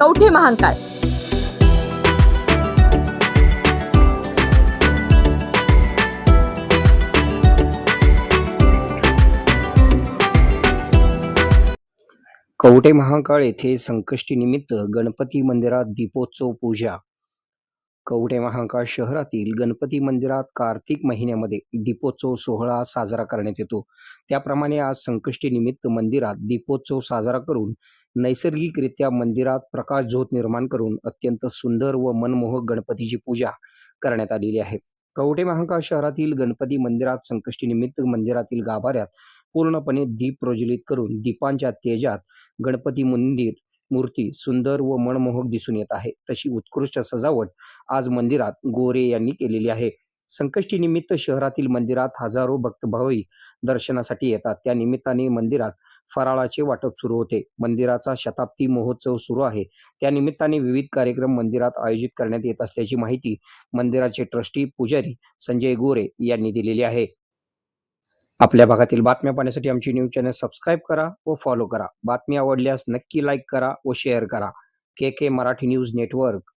कवठे महांकाळ कवठे महाकाळ येथे संकष्टी निमित्त गणपती मंदिरात दीपोत्सव पूजा. कवठे महांकाळ शहरातील गणपती मंदिरात कार्तिक महिन्यामध्ये दीपोत्सव सोहळा साजरा करण्यात येतो. त्याप्रमाणे आज संकष्टी निमित्त मंदिरात दीपोत्सव साजरा करून नैसर्गिकरित्या मंदिरात प्रकाश झोत निर्माण करून अत्यंत सुंदर व मनमोहक गणपतीची पूजा करण्यात आलेली आहे. कवठे महांकाळ शहरातील गणपती मंदिरात संकष्टी निमित्त मंदिरातील गाभाऱ्यात पूर्णपणे दीप प्रज्वलित करून दीपांच्या तेजात गणपती मंदिर मूर्ती सुंदर व मनमोहक दिसून येत आहे. तशी उत्कृष्ट सजावट आज मंदिरात गोरे यांनी केलेली आहे. संकष्टी निमित्त शहरातील मंदिरात हजारो भक्त भाविक दर्शनासाठी येतात. त्या निमित्ताने मंदिरात फराळाचे वाटप सुरू होते. मंदिराचा शताब्दी महोत्सव सुरू आहे. त्या निमित्ताने विविध कार्यक्रम मंदिरात आयोजित करण्यात येत असल्याची माहिती मंदिराचे ट्रस्टी पुजारी संजय गोरे यांनी दिलेली आहे. आपल्या भागातील बातम्या पाहण्यासाठी आमची न्यूज चॅनल सबस्क्राईब करा व फॉलो करा. बातमी आवडल्यास नक्की लाईक करा व शेअर करा. K K Marathi news network.